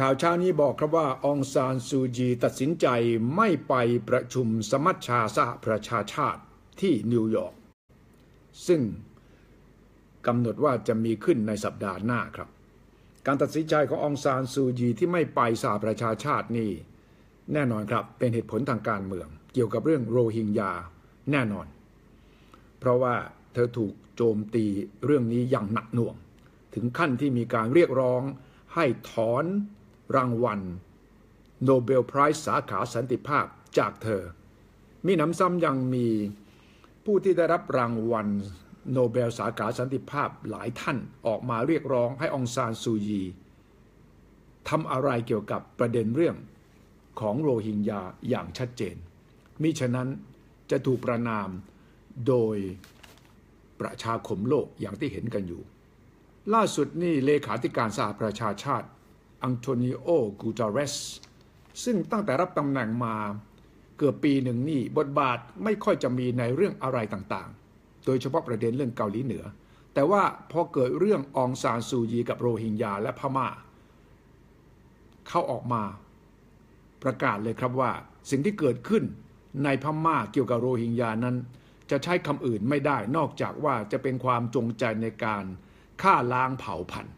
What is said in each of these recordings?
ข่าวเช้านี้บอกครับว่าองซานซูจีตัดสินใจไม่ไปประชุมสมัชชาสหประชาชาติที่นิวยอร์กซึ่งกำหนดว่าจะมีขึ้นในสัปดาห์หน้าครับ การตัดสินใจขององซานซูจีที่ไม่ไปสหประชาชาตินี่แน่นอนครับเป็นเหตุผลทางการเมือง เกี่ยวกับเรื่องโรฮิงญาแน่นอน เพราะว่าเธอถูกโจมตีเรื่องนี้อย่างหนักหน่วง ถึงขั้นที่มีการเรียกร้องให้ถอน รางวัล โนเบลไพรส์สาขาสันติภาพจากเธอ มีน้ำซ้ำยังมีผู้ที่ได้รับรางวัล โนเบลสาขาสันติภาพหลายท่านออกมาเรียกร้องให้องซานซูยีทำอะไรเกี่ยวกับประเด็นเรื่องของโรฮิงญาอย่างชัดเจน มิฉะนั้นจะถูกประนามโดยประชาคมโลกอย่างที่เห็นกันอยู่ ล่าสุดนี่เลขาธิการสหประชาชาติ อังโตนิโอกูตาเรสซึ่งตั้งแต่รับตำแหน่งมาเกือบปีหนึ่งนี่บทบาทไม่ค่อยจะมีในเรื่องอะไรต่างๆ โดยเฉพาะประเด็นเรื่องเกาหลีเหนือ แต่ว่าพอเกิดเรื่ององซานซูยีกับโรฮิงญาและพม่า เข้าออกมาประกาศเลยครับว่า สิ่งที่เกิดขึ้นในพม่าเกี่ยวกับโรฮิงญานั้น จะใช้คำอื่นไม่ได้นอกจากว่าจะเป็นความจงใจในการฆ่าล้างเผ่าพันธุ์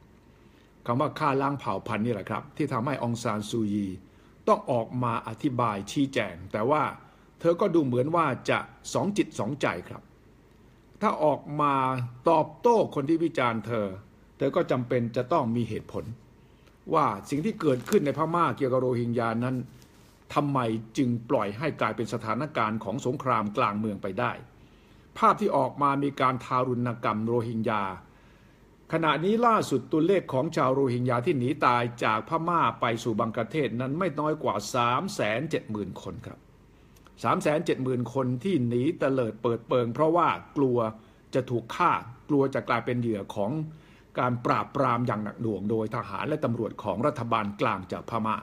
คำว่าฆ่าล้างเผ่าพันธุ์นี่แหละครับ ที่ทำให้องซานซูยีต้องออกมาอธิบายชี้แจง แต่ว่าเธอก็ดูเหมือนว่าจะสองจิตสองใจครับ ถ้าออกมาตอบโต้คนที่วิจารณ์เธอ เธอก็จำเป็นจะต้องมีเหตุผล ว่าสิ่งที่เกิดขึ้นในพม่าเกี่ยวกับโรฮิงญานั้นทำไมจึงปล่อยให้กลายเป็นสถานการณ์ของสงครามกลางเมืองไปได้ ภาพที่ออกมามีการทารุณกรรมโรฮิงญา ขณะนี้ล่าสุดตัวเลขของชาวโรฮิงญาที่หนีตายจากพม่าไปสู่บังกลาเทศนั้นไม่น้อยกว่า 370,000 คนครับ 370,000 คนที่หนีเตลิดเปิดเปิง เพราะว่ากลัวจะถูกฆ่ากลัวจะกลายเป็นเหยื่อของการปราบปรามอย่างหนักหน่วง โดยทหารและตำรวจของรัฐบาลกลางจากพม่า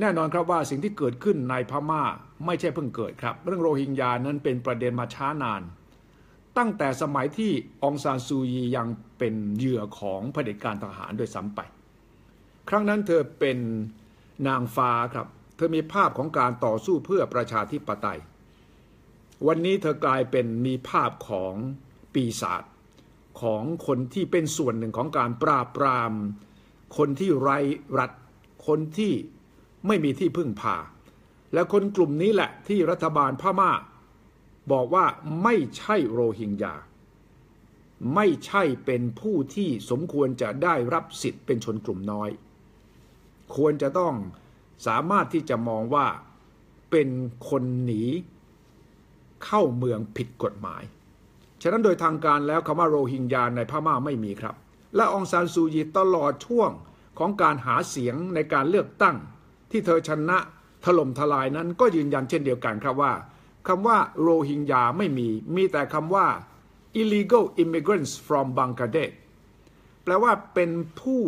แน่นอนครับว่าสิ่งที่เกิดขึ้นในพม่าไม่ใช่เพิ่งเกิดครับ เรื่องโรฮิงญานั้นเป็นประเด็นมาช้านาน ตั้งแต่สมัยที่องซานซูยียังเป็นเหยื่อของเผด็จการทหารโดยซ้ำไป ครั้งนั้นเธอเป็นนางฟ้าครับ เธอมีภาพของการต่อสู้เพื่อประชาธิปไตย วันนี้เธอกลายเป็นมีภาพของปีศาจของคนที่เป็นส่วนหนึ่งของการปราบปราม คนที่ไร้รัฐ คนที่ไม่มีที่พึ่งพา และคนกลุ่มนี้แหละที่รัฐบาลพม่า บอกว่าไม่ใช่โรฮิงญา ไม่ใช่เป็นผู้ที่สมควรจะได้รับสิทธิ์เป็นชนกลุ่มน้อย ควรจะต้องสามารถที่จะมองว่าเป็นคนหนีเข้าเมืองผิดกฎหมาย ฉะนั้นโดยทางการแล้วคำว่าโรฮิงญาในพม่าไม่มีครับ และองซานซูยีตลอดช่วงของการหาเสียงในการเลือกตั้ง ที่เธอชนะถล่มทลายนั้นก็ยืนยันเช่นเดียวกันครับว่า คำว่าโรฮิงญาไม่มี มีแต่คำว่า illegal immigrants from Bangladesh แปลว่าเป็นผู้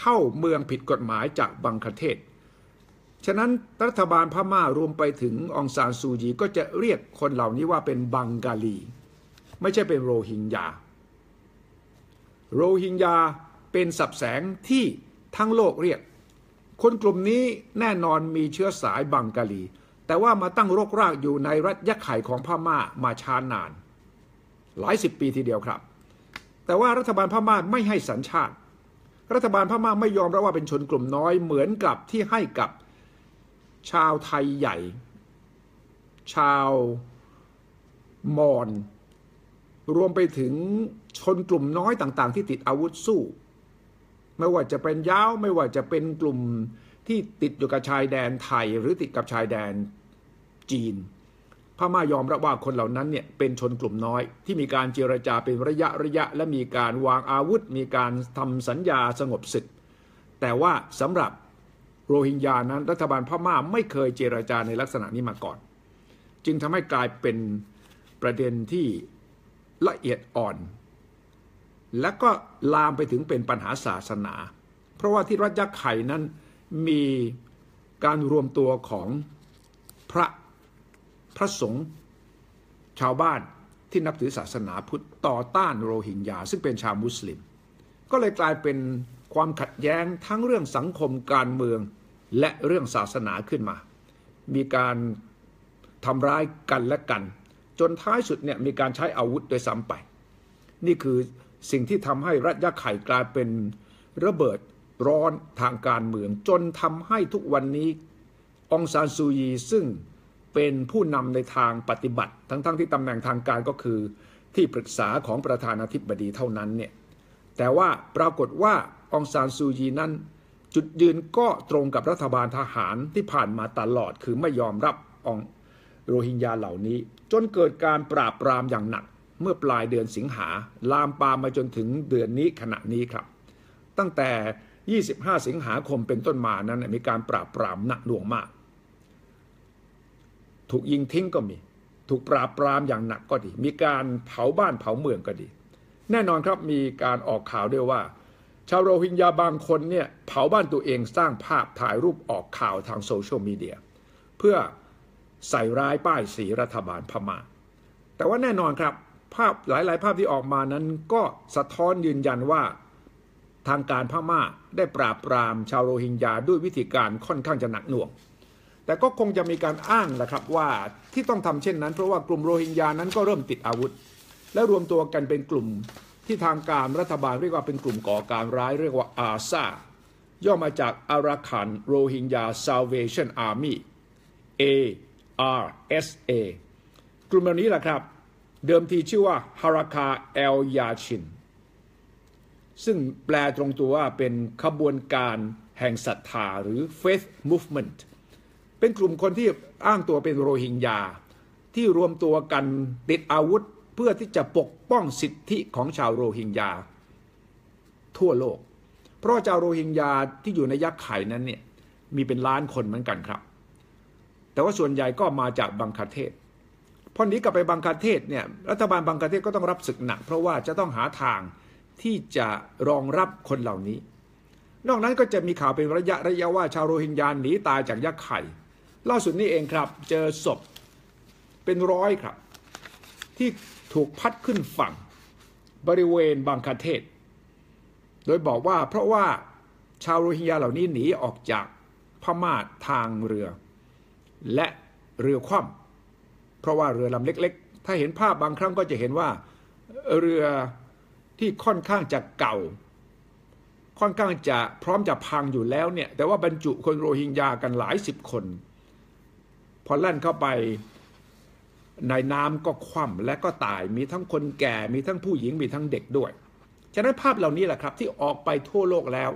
เข้าเมืองผิดกฎหมายจากบังคเทศ ฉะนั้นรัฐบาลพม่ารวมไปถึงองซานซูจีก็จะเรียกคนเหล่านี้ว่าเป็นบังกาลี ไม่ใช่เป็นโรฮิงญา โรฮิงญาเป็นสับแสงที่ทั้งโลกเรียก คนกลุ่มนี้แน่นอนมีเชื้อสายบังกาลี แต่ว่ามาตั้งรกรากอยู่ในรัฐยักไข่ของพม่ามาช้านาน หลายสิบปีทีเดียวครับ แต่ว่ารัฐบาลพม่าไม่ให้สัญชาติ รัฐบาลพม่าไม่ยอมรับว่าเป็นชนกลุ่มน้อยเหมือนกับที่ให้กับชาวไทยใหญ่ ชาวมอญรวมไปถึงชนกลุ่มน้อยต่างๆ ที่ติดอาวุธสู้ ไม่ว่าจะเป็นย้าวไม่ว่าจะเป็นกลุ่ม ที่ติดอยู่กับชายแดนไทยหรือติดกับชายแดนจีนพม่ายอมรับว่าคนเหล่านั้นเนี่ยเป็นชนกลุ่มน้อย ที่มีการเจรจาเป็นระยะระยะ และมีการวางอาวุธ มีการทำสัญญาสงบศึก แต่ว่าสำหรับโรฮิงญานั้นรัฐบาลพม่าไม่เคยเจรจาในลักษณะนี้มาก่อน จึงทำให้กลายเป็นประเด็นที่ละเอียดอ่อน และก็ลามไปถึงเป็นปัญหาศาสนา เพราะว่าที่รัฐยักษ์ไข่นั้น มีการรวมตัวของพระพระสงฆ์ชาวบ้านที่นับถือศาสนาพุทธต่อต้านโรฮิงญาซึ่งเป็นชาวมุสลิม ก็เลยกลายเป็นความขัดแย้งทั้งเรื่องสังคมการเมืองและเรื่องศาสนาขึ้นมา มีการทำร้ายกันและกัน จนท้ายสุดเนี่ยมีการใช้อาวุธโดยซ้ำไป นี่คือสิ่งที่ทำให้รัฐยะไข่กลายเป็นระเบิด ร้อนทางการเมือง จนทำให้ทุกวันนี้องซานซูยีซึ่งเป็นผู้นำในทางปฏิบัติ ทั้งๆทที่ตำแหน่งทางการก็คือที่ปรึกษาของประธานาธิบดีเท่านั้นเนี่ยแต่ว่าปรากฏว่าองซานซูยีนั้น จุดยืนก็ตรงกับรัฐบาลทหารที่ผ่านมาตลอด คือไม่ยอมรับองโรฮิงญาเหล่านี้ จนเกิดการปราบปรามอย่างหนัก เมื่อปลายเดือนสิงหาลามปามมาจนถึงเดือนนี้ขณะนี้ครับ ตั้งแต่ 25 สิงหาคมเป็นต้นมานั้นมีการปราบปรามหนักหน่วงมาก ถูกยิงทิ้งก็มี ถูกปราบปรามอย่างหนักก็ดี มีการเผาบ้านเผาเมืองก็ดี แน่นอนครับมีการออกข่าวด้วยว่า ชาวโรฮิงญาบางคนเนี่ยเผาบ้านตัวเองสร้างภาพถ่ายรูปออกข่าวทางโซเชียลมีเดียเพื่อใส่ร้ายป้ายสีรัฐบาลพมา่า แต่ว่าแน่นอนครับภาพหลาย ๆ ภาพที่ออกมานั้นก็สะท้อนยืนยันว่า ทางการพม่าได้ปราบปรามชาวโรฮิงญาด้วยวิธีการค่อนข้างจะหนักหน่วง แต่ก็คงจะมีการอ้างแหละครับว่าที่ต้องทำเช่นนั้น เพราะว่ากลุ่มโรฮิงญานั้นก็เริ่มติดอาวุธ และรวมตัวกันเป็นกลุ่มที่ทางการรัฐบาลเรียกว่าเป็นกลุ่มก่อการร้ายเรียกว่าอาซาย่อมาจากอาราคันโรฮิงญา Salvation Army ARSA กลุ่มเหล่านี้แหละครับ เดิมทีชื่อว่าฮาราคาเอลยาชิน ซึ่งแปลตรงตัวว่าเป็นขบวนการแห่งศรัทธาหรือ faith movement เป็นกลุ่มคนที่อ้างตัวเป็นโรฮิงญา ที่รวมตัวกันติดอาวุธเพื่อที่จะปกป้องสิทธิของชาวโรฮิงญา ทั่วโลก เพราะชาวโรฮิงญาที่อยู่ในยักษ์ไข่นั้นเนี่ยมีเป็นล้านคนเหมือนกันครับ แต่ว่าส่วนใหญ่ก็มาจากบังคาเทศพอหนีกลับไปบังคาเทศเนี่ยรัฐบาลบังคาเทศก็ต้องรับศึกหนัก เพราะว่าจะต้องหาทาง ที่จะรองรับคนเหล่านี้ นอกนั้นก็จะมีข่าวเป็นระยะระยะว่าชาวโรฮิงญาหนีตายจากยักษ์ไข่ ล่าสุดนี้เองครับ เจอศพเป็นร้อยครับ ที่ถูกพัดขึ้นฝั่งบริเวณบางคาเทศ โดยบอกว่าเพราะว่าชาวโรฮิงญาเหล่านี้หนีออกจากพม่าทางเรือ และเรือคว่ำเพราะว่าเรือลำเล็ก ๆ ถ้าเห็นภาพบางครั้งก็จะเห็นว่าเรือ ที่ค่อนข้างจะเก่า ค่อนข้างจะพร้อมจะพังอยู่แล้วเนี่ย แต่ว่าบรรจุคนโรฮิงญากันหลายสิบคน พอแล่นเข้าไปในน้ำก็คว่ำและก็ตายมีทั้งคนแก่มีทั้งผู้หญิงมีทั้งเด็กด้วย ฉะนั้นภาพเหล่านี้แหละครับที่ออกไปทั่วโลกแล้ว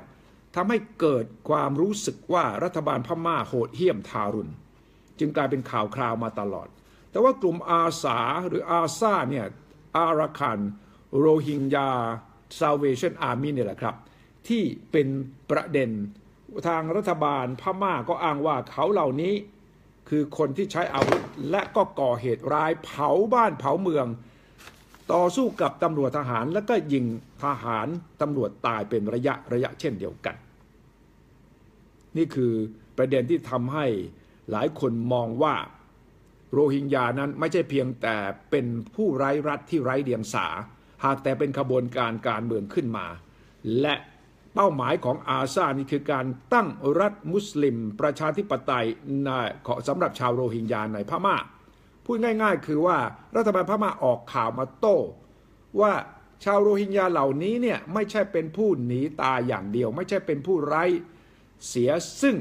ทำให้เกิดความรู้สึกว่ารัฐบาลพม่าโหดเหี้ยมทารุณ จึงกลายเป็นข่าวคราวมาตลอด แต่ว่ากลุ่มอาสาหรืออาซาเนี่ยอาราคัน โรฮิงญา Salvation Army เนี่ยแหละครับ ที่เป็นประเด็นทางรัฐบาลพม่าก็อ้างว่าเขาเหล่านี้ คือคนที่ใช้อาวุธ และก็ก่อเหตุร้ายเผาบ้านเผาเมือง ต่อสู้กับตำรวจทหารแล้วก็ยิงทหารตำรวจตายเป็นระยะระยะเช่นเดียวกัน นี่คือประเด็นที่ทำให้หลายคนมองว่าโรฮิงญานั้นไม่ใช่เพียงแต่เป็นผู้ไร้รัฐที่ไร้เดียงสา หากแต่เป็นขบวนการการเมืองขึ้นมา และเป้าหมายของอาซานี่คือการตั้งรัฐมุสลิม ประชาธิปไตยในสำหรับชาวโรฮิงญาในพม่า พูดง่ายๆ คือว่ารัฐบาลพม่าออกข่าวมาโต้ว่าชาวโรฮิงญาเหล่านี้เนี่ยไม่ใช่เป็นผู้หนีตายอย่างเดียว ไม่ใช่เป็นผู้ไร้เสียซึ่ง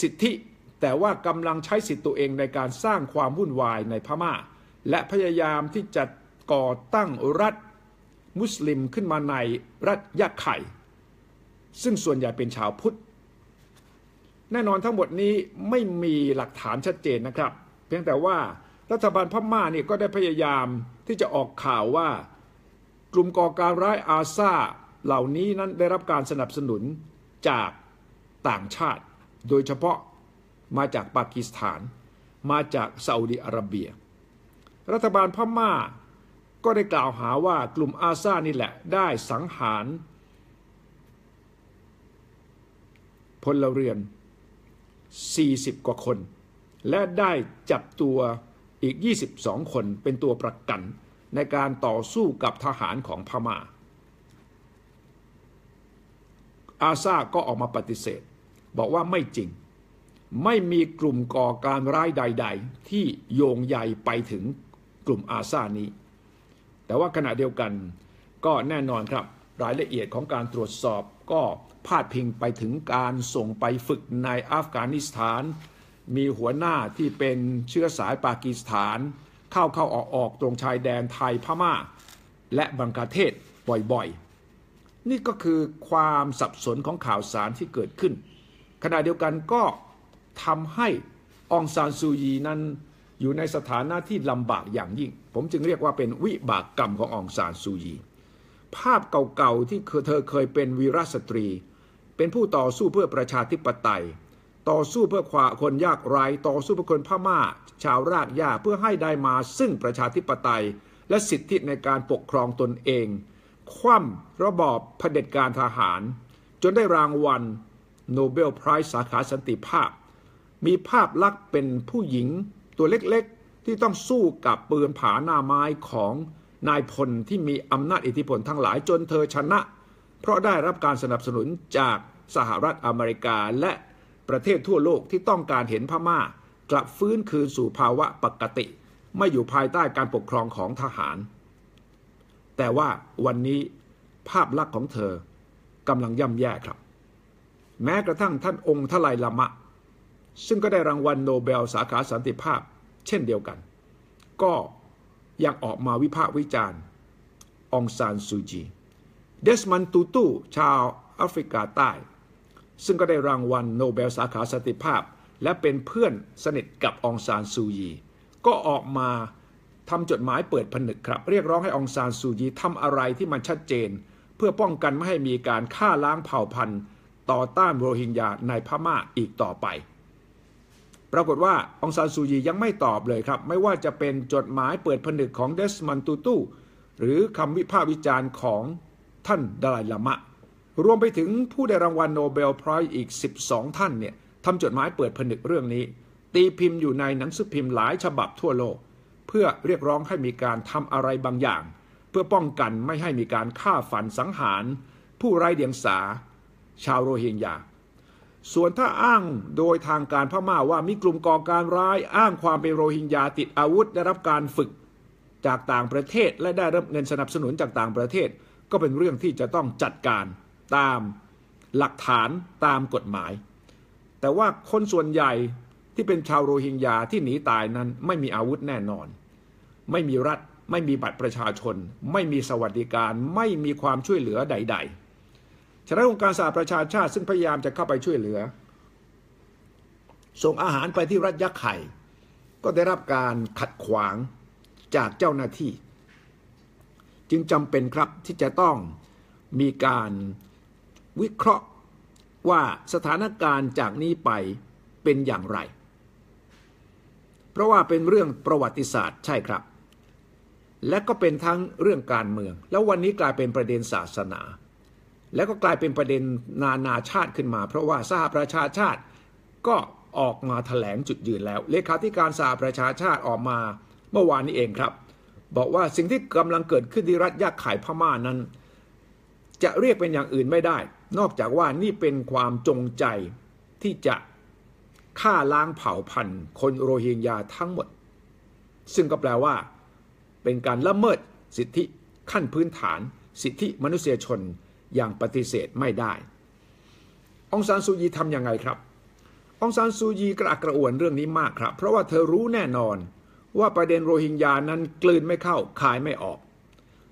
สิทธิ แต่ว่ากำลังใช้สิทธิตัวเองในการสร้างความวุ่นวายในพม่า และพยายามที่จะ ก่อตั้งรัฐมุสลิมขึ้นมาในรัฐยะไข่ ซึ่งส่วนใหญ่เป็นชาวพุทธ แน่นอนทั้งหมดนี้ไม่มีหลักฐานชัดเจนนะครับ เพียงแต่ว่ารัฐบาลพม่าเนี่ยก็ได้พยายามที่จะออกข่าวว่ากลุ่มก่อการร้ายอาซาเหล่านี้นั้นได้รับการสนับสนุนจากต่างชาติ โดยเฉพาะมาจากปากีสถาน มาจากซาอุดิอาระเบีย รัฐบาลพม่า ก็ได้กล่าวหาว่ากลุ่มอาซานี่แหละได้สังหาร พลเรือน 40 กว่าคน และได้จับตัวอีก 22 คนเป็นตัวประกันในการต่อสู้กับทหารของพมา่า อาซาก็ออกมาปฏิเสธ บอกว่าไม่จริง ไม่มีกลุ่มก่อการร้ายใด ๆ ที่โยงใยไปถึงกลุ่มอาซานี้ แต่ว่าขณะเดียวกันก็แน่นอนครับรายละเอียดของการตรวจสอบก็พาดพิงไปถึงการส่งไปฝึกในอัฟกานิสถาน มีหัวหน้าที่เป็นเชื้อสายปากีสถาน เข้าเข้าออกออกตรงชายแดนไทยพม่า และบังกลาเทศบ่อยๆ นี่ก็คือความสับสนของข่าวสารที่เกิดขึ้น ขณะเดียวกันก็ทำให้องซานซูยีนั้น อยู่ในสถานะที่ลำบากอย่างยิ่ง ผมจึงเรียกว่าเป็นวิบากกรรมขององซานซูยี ภาพเก่าๆที่เธอเคยเป็นวีรสตรี เป็นผู้ต่อสู้เพื่อประชาธิปไตย ต่อสู้เพื่อความคนยากไร้ต่อสู้เพื่อคนพม่า ชาวรากหญ้าเพื่อให้ได้มาซึ่งประชาธิปไตย และสิทธิในการปกครองตนเอง คว่ำระบอบเผด็จการทหาร จนได้รางวัลโนเบลไพรส์สาขาสันติภาพ มีภาพลักษณ์เป็นผู้หญิง ตัวเล็กๆ ที่ต้องสู้กับปืนผาหน้าไม้ของนายพลที่มีอำนาจอิทธิพลทั้งหลายจนเธอชนะ เพราะได้รับการสนับสนุนจากสหรัฐอเมริกาและประเทศทั่วโลกที่ต้องการเห็นพม่า กลับฟื้นคืนสู่ภาวะปกติ ไม่อยู่ภายใต้การปกครองของทหาร แต่ว่าวันนี้ภาพลักษณ์ของเธอกำลังย่ำแย่ครับ แม้กระทั่งท่านองค์ทลายละมะ ซึ่งก็ได้รางวัลโนเบลสาขาสันติภาพ เช่นเดียวกัน ก็ยังออกมาวิพากษ์วิจารณ์องซานซูจี เดสมันตูตูชาวแอฟริกาใต้ ซึ่งก็ได้รางวัลโนเบลสาขาสันติภาพ และเป็นเพื่อนสนิทกับองซานซูยีก็ออกมาทำจดหมายเปิดผนึกครับ เรียกร้องให้องซานซูยีทำอะไรที่มันชัดเจน เพื่อป้องกันไม่ให้มีการฆ่าล้างเผ่าพันธุ์ ต่อต้านโรฮิงญาในพม่าอีกต่อไป ปรากฏว่าองซานซูยียังไม่ตอบเลยครับ ไม่ว่าจะเป็นจดหมายเปิดผนึกของเดสมันตูตูหรือคำวิพากษ์วิจารณ์ของท่านดลายลามะ รวมไปถึงผู้ได้รางวัลโนเบลไพรส์อีก 12 ท่านเนี่ยทำจดหมายเปิดผนึกเรื่องนี้ ตีพิมพ์อยู่ในหนังสือพิมพ์หลายฉบับทั่วโลก เพื่อเรียกร้องให้มีการทำอะไรบางอย่าง เพื่อป้องกันไม่ให้มีการฆ่าฝันสังหาร ผู้ไร้เดียงสา ชาวโรฮิงญา ส่วนถ้าอ้างโดยทางการพม่าว่ามีกลุ่มก่อการร้าย อ้างความเป็นโรฮิงญาติดอาวุธได้รับการฝึกจากต่างประเทศและได้รับเงินสนับสนุนจากต่างประเทศ ก็เป็นเรื่องที่จะต้องจัดการตามหลักฐานตามกฎหมาย แต่ว่าคนส่วนใหญ่ที่เป็นชาวโรฮิงญาที่หนีตายนั้นไม่มีอาวุธแน่นอน ไม่มีรัฐ ไม่มีบัตรประชาชน ไม่มีสวัสดิการ ไม่มีความช่วยเหลือใด ๆ ฉะนั้นองค์การสหประชาชาติซึ่งพยายามจะเข้าไปช่วยเหลือ ส่งอาหารไปที่รัฐยักษ์ไข่ ก็ได้รับการขัดขวางจากเจ้าหน้าที่ จึงจำเป็นครับที่จะต้องมีการวิเคราะห์ว่าสถานการณ์จากนี้ไปเป็นอย่างไร เพราะว่าเป็นเรื่องประวัติศาสตร์ใช่ครับ และก็เป็นทั้งเรื่องการเมือง แล้ววันนี้กลายเป็นประเด็นศาสนา แล้วก็กลายเป็นประเด็นนานาชาติขึ้นมา เพราะว่าสหประชาชาติก็ออกมาถแถลงจุดยืนแล้ว เลขาธิการสหประชาชาติออกมาเมื่อวานนี้เองครับ บอกว่าสิ่งที่กำลังเกิดขึ้นที่รัฐยากไข่พม่านั้น จะเรียกเป็นอย่างอื่นไม่ได้ นอกจากว่านี่เป็นความจงใจที่จะฆ่าล้างเผ่าพันธุ์ คนโรฮิงญาทั้งหมด ซึ่งก็แปลว่า เป็นการละเมิดสิทธิขั้นพื้นฐาน สิทธิมนุษยชน อย่างปฏิเสธไม่ได้ องซานซูยีทำยังไงครับ องซานซูยีกระอักกระอ่วนเรื่องนี้มากครับ เพราะว่าเธอรู้แน่นอนว่าประเด็นโรฮิงญานั้นกลืนไม่เข้าขายไม่ออก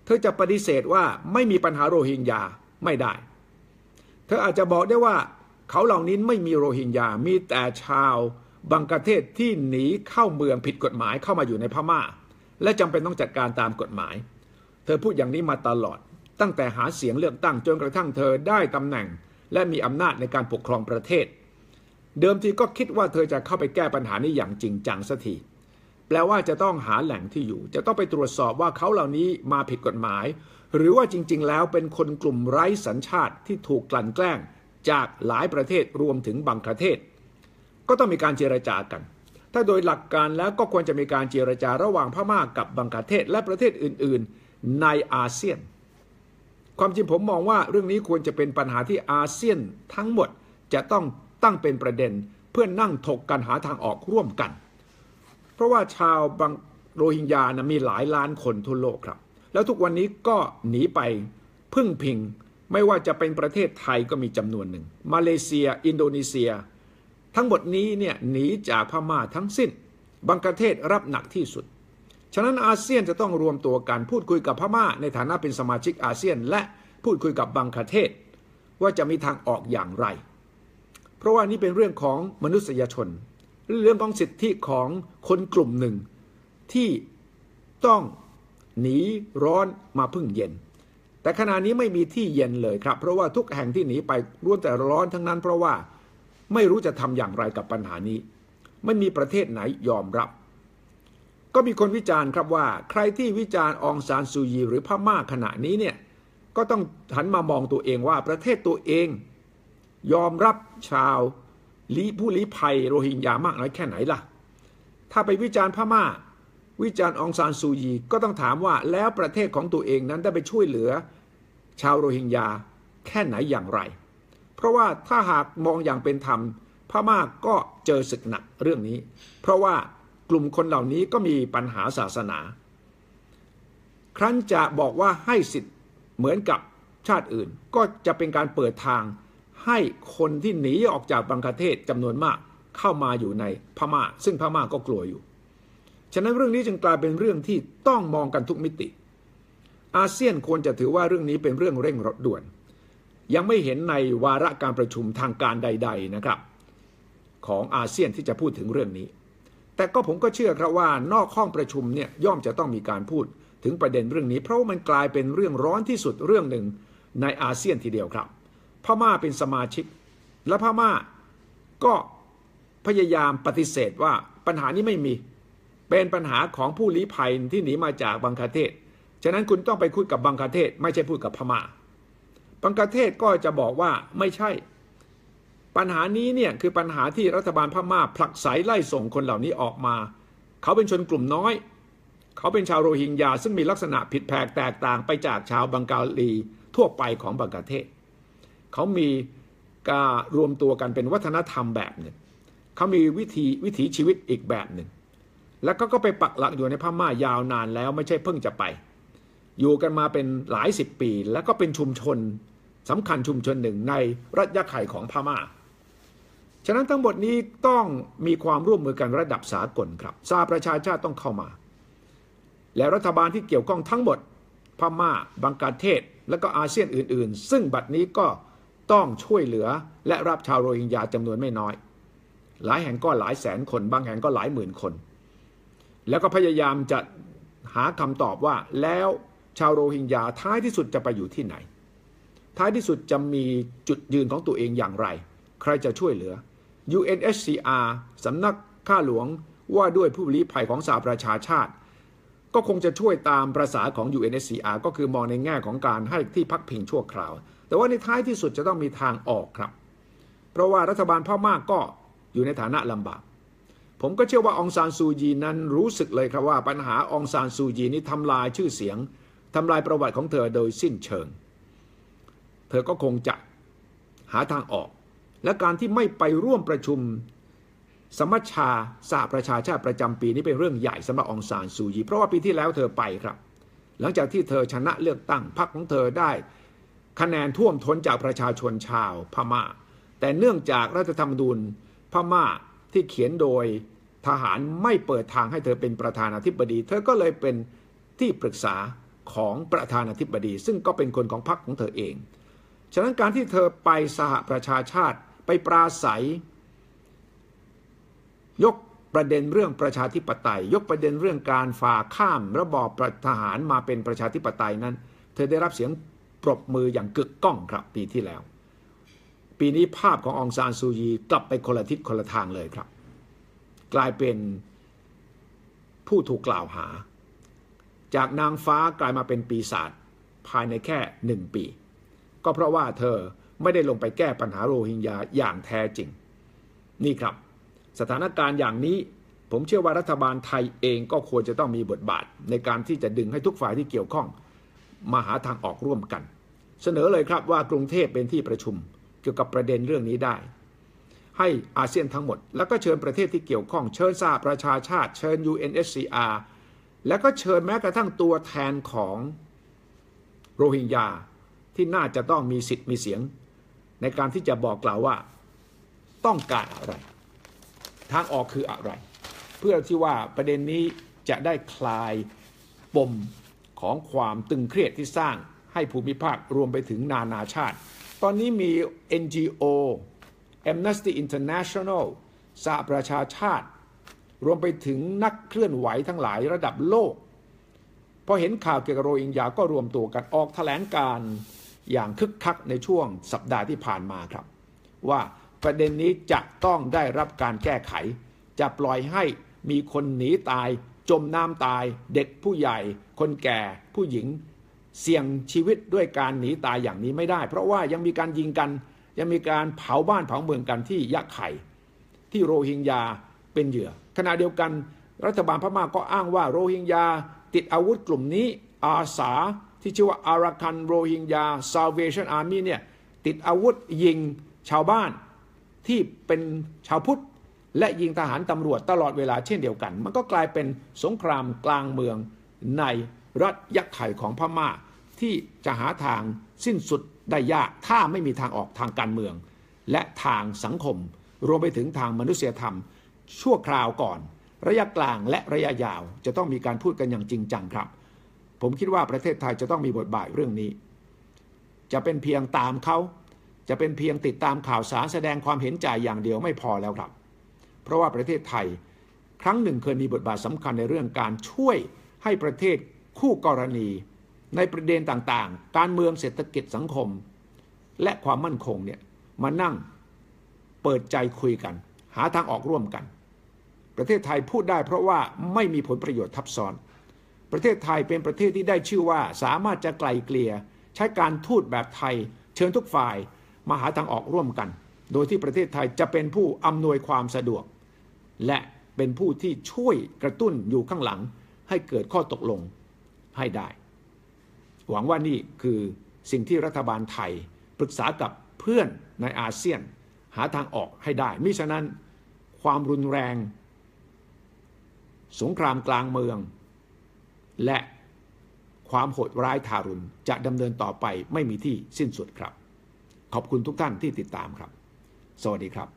เธอจะปฏิเสธว่าไม่มีปัญหาโรฮิงญาไม่ได้ เธออาจจะบอกได้ว่าเขาเหล่านี้ไม่มีโรฮิงญา มีแต่ชาวบังกลาเทศที่หนีเข้าเมืองผิดกฎหมายเข้ามาอยู่ในพม่า และจำเป็นต้องจัดการตามกฎหมาย เธอพูดอย่างนี้มาตลอด ตั้งแต่หาเสียงเลือกตั้งจนกระทั่งเธอได้ตำแหน่ง และมีอำนาจในการปกครองประเทศ เดิมทีก็คิดว่าเธอจะเข้าไปแก้ปัญหานี้อย่างจริงจังสักทีแปลว่าจะต้องหาแหล่งที่อยู่ จะต้องไปตรวจสอบว่าเขาเหล่านี้มาผิดกฎหมาย หรือว่าจริง ๆ แล้วเป็นคนกลุ่มไร้สัญชาติที่ถูกกลั่นแกล้ง จากหลายประเทศรวมถึงบางประเทศ ก็ต้องมีการเจรจากัน ถ้าโดยหลักการแล้วก็ควรจะมีการเจรจาระหว่างพม่ากกับบางประเทศและประเทศอื่น ๆ ในอาเซียน ความจริงผมมองว่าเรื่องนี้ควรจะเป็นปัญหาที่อาเซียนทั้งหมดจะต้องตั้งเป็นประเด็นเพื่อนั่งถกกันหาทางออกร่วมกัน เพราะว่าชาวบังโรฮิงญานะมีหลายล้านคนทั่วโลกครับ แล้วทุกวันนี้ก็หนีไปพึ่งพิง ไม่ว่าจะเป็นประเทศไทยก็มีจำนวนหนึ่ง มาเลเซีย อินโดนีเซีย ทั้งหมดนี้เนี่ยหนีจากพม่าทั้งสิ้น บางประเทศรับหนักที่สุด ฉะนั้นอาเซียนจะต้องรวมตัวกันพูดคุยกับพม่า ในฐานะเป็นสมาชิกอาเซียน และพูดคุยกับบางประเทศ ว่าจะมีทางออกอย่างไร เพราะว่านี่เป็นเรื่องของมนุษยชน เรื่องของสิทธิของคนกลุ่มหนึ่ง ที่ต้องหนีร้อนมาพึ่งเย็น แต่ขณะนี้ไม่มีที่เย็นเลยครับ เพราะว่าทุกแห่งที่หนีไปล้วนแต่ร้อนทั้งนั้น เพราะว่าไม่รู้จะทำอย่างไรกับปัญหานี้ ไม่มีประเทศไหนยอมรับ ก็มีคนวิจารณ์ครับว่าใครที่วิจารณ์องซานซูยีหรือพม่าขณะนี้เนี่ยก็ต้องหันมามองตัวเองว่าประเทศตัวเอง ยอมรับชาวลีผู้ลี้ภัยโรฮิงญามากน้อยแค่ไหนล่ะ ถ้าไปวิจารณ์พม่า วิจารณ์องซานซูยีก็ต้องถามว่าแล้วประเทศของตัวเองนั้นได้ไปช่วยเหลือ ชาวโรฮิงญาแค่ไหนอย่างไร เพราะว่าถ้าหากมองอย่างเป็นธรรมพม่าก็เจอศึกหนักเรื่องนี้ เพราะว่า กลุ่มคนเหล่านี้ก็มีปัญหาศาสนา ครั้นจะบอกว่าให้สิทธิ์เหมือนกับชาติอื่น ก็จะเป็นการเปิดทางให้คนที่หนีออกจากบังคเทศจำนวนมากเข้ามาอยู่ในพม่า ซึ่งพม่าก็กลัวอยู่ ฉะนั้นเรื่องนี้จึงกลายเป็นเรื่องที่ต้องมองกันทุกมิติ อาเซียนควรจะถือว่าเรื่องนี้เป็นเรื่องเร่งด่วน ยังไม่เห็นในวาระการประชุมทางการใด ๆนะครับ ของอาเซียนที่จะพูดถึงเรื่องนี้ แต่ก็ผมก็เชื่อครับว่านอกห้องประชุมเนี่ยย่อมจะต้องมีการพูด ถึงประเด็นเรื่องนี้ เพราะมันกลายเป็นเรื่องร้อนที่สุดเรื่องหนึ่งในอาเซียนทีเดียวครับ พม่าเป็นสมาชิก และพม่าก็พยายามปฏิเสธว่าปัญหานี้ไม่มี เป็นปัญหาของผู้ลี้ภัยที่หนีมาจากบังคาเทศ ฉะนั้นคุณต้องไปคุยกับบังคาเทศ ไม่ใช่พูดกับพม่า บังคาเทศก็จะบอกว่าไม่ใช่ ปัญหานี้เนี่ยคือปัญหาที่รัฐบาลพม่าผลักไสไล่ส่งคนเหล่านี้ออกมา เขาเป็นชนกลุ่มน้อย เขาเป็นชาวโรฮิงญาซึ่งมีลักษณะผิดแผกแตกต่างไปจากชาวบังกาลีทั่วไปของบังกลาเทศ เขามีการรวมตัวกันเป็นวัฒนธรรมแบบหนึ่ง เขามีวิธีวิถีชีวิตอีกแบบหนึ่ง แล้วก็ก็ไปปักหลักอยู่ในพม่ายาวนานแล้วไม่ใช่เพิ่งจะไป อยู่กันมาเป็นหลายสิบปี แล้วก็เป็นชุมชนสำคัญชุมชนหนึ่งในรัฐยะไข่ของพม่า ฉะนั้นทั้งหมดนี้ต้องมีความร่วมมือกันระดับสากลครับสาประชาชาติต้องเข้ามา และรัฐบาลที่เกี่ยวข้องทั้งหมด พม่าบังกลาเทศ และก็อาเซียนอื่น ๆ ซึ่งบัดนี้ก็ต้องช่วยเหลือและรับชาวโรฮิงญาจำนวนไม่น้อย หลายแห่งก็หลายแสนคน บางแห่งก็หลายหมื่นคน แล้วก็พยายามจะหาคำตอบว่าแล้วชาวโรฮิงญาท้ายที่สุดจะไปอยู่ที่ไหน ท้ายที่สุดจะมีจุดยืนของตัวเองอย่างไร ใครจะช่วยเหลือ UNHCR สำนักข้าหลวงว่าด้วยผู้ลี้ภัยของสหประชาชาติ ก็คงจะช่วยตามประษาของ UNHCR ก็คือมองในแง่ของการให้ที่พักพิงชั่วคราว แต่ว่าในท้ายที่สุดจะต้องมีทางออกครับ เพราะว่ารัฐบาลพม่ากก็อยู่ในฐานะลำบาก ผมก็เชื่อว่าองซานซูจีนั้นรู้สึกเลยครับว่าปัญหาองซานซูจีนี้ทำลายชื่อเสียงทำลายประวัติของเธอโดยสิ้นเชิง เธอก็คงจะหาทางออก และการที่ไม่ไปร่วมประชุม สมัชชาสหประชาชาติประจำปีนี้เป็นเรื่องใหญ่สำหรับองซานซูยี เพราะว่าปีที่แล้วเธอไปครับ หลังจากที่เธอชนะเลือกตั้งพรรคของเธอได้ คะแนนท่วมท้นจากประชาชนชาวพม่า แต่เนื่องจากรัฐธรรมนูญพม่าที่เขียนโดยทหารไม่เปิดทางให้เธอเป็นประธานาธิบดี เธอก็เลยเป็นที่ปรึกษาของประธานาธิบดี ซึ่งก็เป็นคนของพรรคของเธอเอง ฉะนั้นการที่เธอไปสหประชาชาติไปปราศัย ยกประเด็นเรื่องประชาธิปไตย ยกประเด็นเรื่องการฝ่าข้ามระบอบทหารมาเป็นประชาธิปไตยนั้น เธอได้รับเสียงปรบมืออย่างกึกก้องครับปีที่แล้ว ปีนี้ภาพขององซานซูยีกลับไปคนละทิศคนละทางเลยครับ กลายเป็นผู้ถูกกล่าวหา จากนางฟ้ากลายมาเป็นปีศาจภายในแค่หนึ่งปี ก็เพราะว่าเธอไม่ได้ลงไปแก้ปัญหาโรฮิงญาอย่างแท้จริง นี่ครับ สถานการณ์อย่างนี้ผมเชื่อว่ารัฐบาลไทยเองก็ควรจะต้องมีบทบาท ในการที่จะดึงให้ทุกฝ่ายที่เกี่ยวข้องมาหาทางออกร่วมกัน เสนอเลยครับว่ากรุงเทพเป็นที่ประชุม เกี่ยวกับประเด็นเรื่องนี้ได้ ให้อาเซียนทั้งหมด แล้วก็เชิญประเทศที่เกี่ยวข้อง เชิญสหประชาชาติ เชิญ UNSCR แล้วก็เชิญแม้กระทั่งตัวแทนของโรฮิงญา ที่น่าจะต้องมีสิทธิ์มีเสียง ในการที่จะบอกกล่าวว่าต้องการอะไร ทางออกคืออะไร เพื่อที่ว่าประเด็นนี้จะได้คลายปมของความตึงเครียดที่สร้างให้ภูมิภาครวมไปถึงนานาชาติ ตอนนี้มี NGO Amnesty International สหประชาชาติ รวมไปถึงนักเคลื่อนไหวทั้งหลายระดับโลกพอเห็นข่าวเกี่ยวกับโรฮิงญาก็รวมตัวกันออกแถลงการ อย่างคึกคักในช่วงสัปดาห์ที่ผ่านมาครับ ว่าประเด็นนี้จะต้องได้รับการแก้ไข จะปล่อยให้มีคนหนีตาย จมน้ำตาย เด็กผู้ใหญ่ คนแก่ผู้หญิง เสี่ยงชีวิตด้วยการหนีตายอย่างนี้ไม่ได้ เพราะว่ายังมีการยิงกัน ยังมีการเผาบ้านเผาเมืองกันที่ยะไข่ ที่โรฮิงญาเป็นเหยื่อ ขณะเดียวกัน รัฐบาลพม่าก็อ้างว่าโรฮิงญาติดอาวุธกลุ่มนี้อาสา ที่ชื่อว่าอาราคันโรฮิงญา Salvation Army เนี่ยติดอาวุธยิงชาวบ้านที่เป็นชาวพุทธ และยิงทหารตำรวจตลอดเวลาเช่นเดียวกัน มันก็กลายเป็นสงครามกลางเมืองในรัฐยักษ์ไข่ของพม่า ที่จะหาทางสิ้นสุดได้ยากถ้าไม่มีทางออกทางการเมือง และทางสังคม รวมไปถึงทางมนุษยธรรม ชั่วคราวก่อน ระยะกลางและระยะยาวจะต้องมีการพูดกันอย่างจริงจังครับ ผมคิดว่าประเทศไทยจะต้องมีบทบาทเรื่องนี้ จะเป็นเพียงตามเขา จะเป็นเพียงติดตามข่าวสารแสดงความเห็นใจอย่างเดียวไม่พอแล้วครับ เพราะว่าประเทศไทยครั้งหนึ่งเคยมีบทบาทสำคัญในเรื่องการช่วยให้ประเทศคู่กรณี ในประเด็นต่างๆ การเมืองเศรษฐกิจสังคม และความมั่นคงเนี่ยมานั่งเปิดใจคุยกัน หาทางออกร่วมกัน ประเทศไทยพูดได้เพราะว่าไม่มีผลประโยชน์ทับซ้อน ประเทศไทยเป็นประเทศที่ได้ชื่อว่าสามารถจะไกลเกลี่ยใช้การทูตแบบไทย เชิญทุกฝ่ายมาหาทางออกร่วมกัน โดยที่ประเทศไทยจะเป็นผู้อำนวยความสะดวก และเป็นผู้ที่ช่วยกระตุ้นอยู่ข้างหลัง ให้เกิดข้อตกลงให้ได้ หวังว่านี่คือสิ่งที่รัฐบาลไทยปรึกษากับเพื่อนในอาเซียน หาทางออกให้ได้มิฉะนั้นความรุนแรง สงครามกลางเมือง และความโหดร้ายทารุณจะดำเนินต่อไปไม่มีที่สิ้นสุดครับ ขอบคุณทุกท่านที่ติดตามครับ สวัสดีครับ